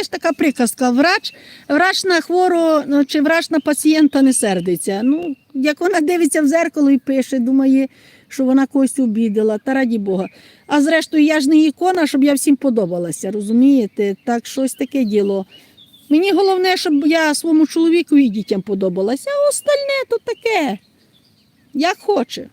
є ж така приказка, врач, врач на хворого ну, чи врач на пацієнта не сердиться. Ну, як вона дивиться в зеркало і пише, думає, що вона когось обідала, та раді Бога. А зрештою, я ж не ікона, щоб я всім подобалася, розумієте? Так щось таке діло. Мені головне, щоб я своєму чоловіку і дітям подобалася, а остальне то таке, як хоче.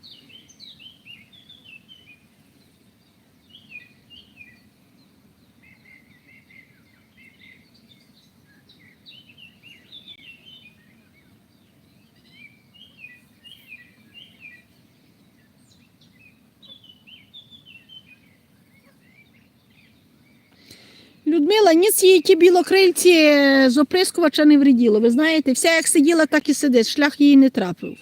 Людмила, ніц їй ті білокрильці е, з оприскувача не вреділо. Ви знаєте, вся як сиділа, так і сидить. Шлях її не трапив.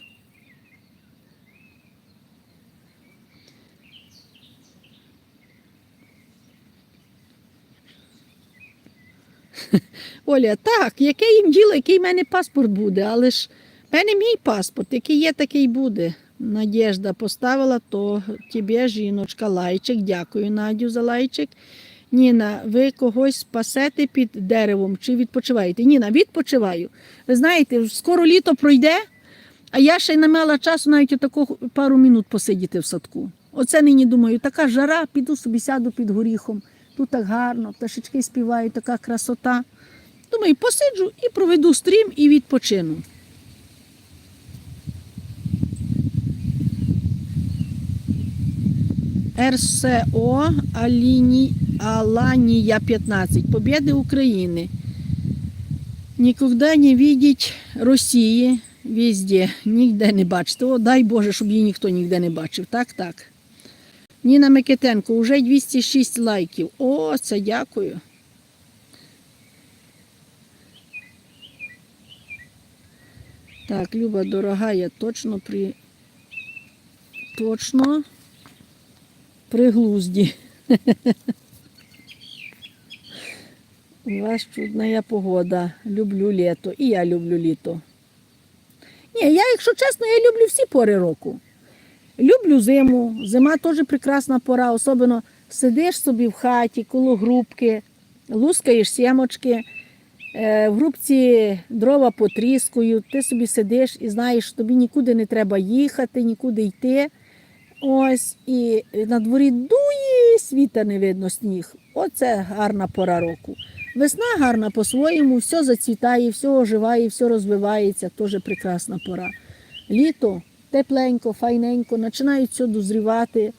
Оля, так, яке їм діло, який в мене паспорт буде, але ж в мене мій паспорт, який є, такий буде. Надєжда поставила, то тебе, жіночка, лайчик. Дякую, Надю, за лайчик. Ніна, ви когось спасете під деревом чи відпочиваєте? Ніна, відпочиваю. Ви знаєте, скоро літо пройде, а я ще й не мала часу навіть отако пару минут посидіти в садку. Оце нині думаю, така жара, піду собі сяду під горіхом. Тут так гарно, пташечки співають, така красота. Думаю, посиджу і проведу стрім і відпочину. РСО Аліні, Аланія 15. Победы України. Ніколи не видіть Росії везде, ніде не бачите. О, дай Боже, щоб її ніхто ніде не бачив. Так, так. Ніна Микитенко, вже 206 лайків. О, це дякую. Так, Люба, дорога, я точно при. Точно при глузді. У вас чудна погода. Люблю літо. І я люблю літо. Ні, я, якщо чесно, я люблю всі пори року. Люблю зиму. Зима теж прекрасна пора, особливо сидиш собі в хаті, коло грубки, лускаєш сімочки, е, в грубці дрова потріскують, ти собі сидиш і знаєш, що тобі нікуди не треба їхати, нікуди йти. Ось, і на дворі дує, світа не видно сніг. Оце гарна пора року. Весна гарна по-своєму, все зацвітає, все оживає, все розвивається, теж прекрасна пора. Літо тепленько, файненько, починають все дозрівати.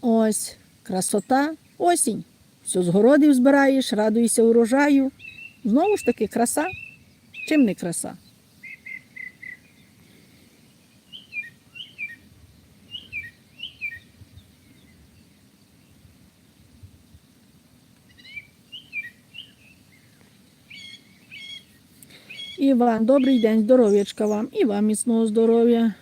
Ось, красота, осінь. Все з городів збираєш, радуєшся урожаю. Знову ж таки, краса. Чим не краса? Іван, добрий день, здоров'ячка вам і вам міцного здоров'я.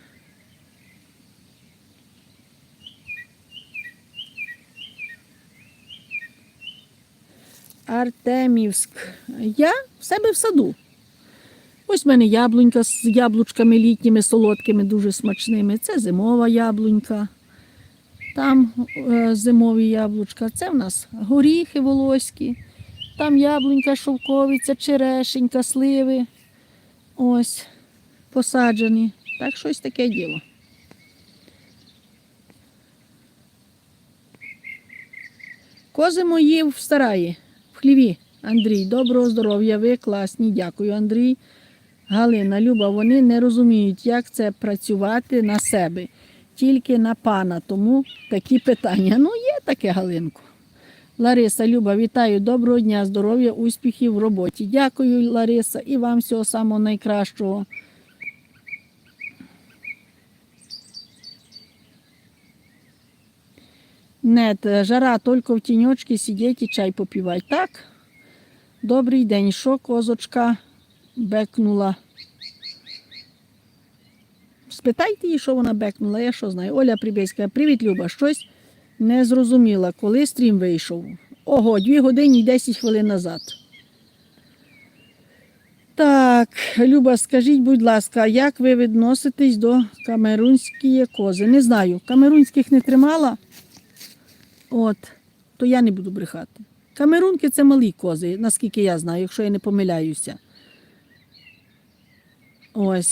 Артемівськ. Я в себе в саду. Ось в мене яблунька з яблучками літніми, солодкими, дуже смачними. Це зимова яблунька. Там е, зимові яблучка. Це в нас горіхи волоські. Там яблунька, шовковиця, черешенька, сливи. Ось посаджені. Так щось таке діло. Кози мої в стараї, в хліві. Андрій, доброго здоров'я, ви класні. Дякую, Андрій. Галина, Люба, вони не розуміють, як це працювати на себе, тільки на пана. Тому такі питання. Ну, є таке, Галинко. Лариса, Люба, вітаю, доброго дня, здоров'я, успіхів в роботі. Дякую, Лариса, і вам всього самого найкращого. Нет, жара, тільки в тіньочці сидіть і чай попивати. Так? Добрий день, що козочка бекнула. Спитайте її, що вона бекнула, я що знаю. Оля Прибєська, привіт, Люба. Щось не зрозуміла, коли стрім вийшов. Ого, 2 години і 10 хвилин назад. Так, Люба, скажіть, будь ласка, як ви відноситесь до камерунської кози? Не знаю, камерунських не тримала, от, то я не буду брехати. Камерунки це малі кози, наскільки я знаю, якщо я не помиляюся. Ось.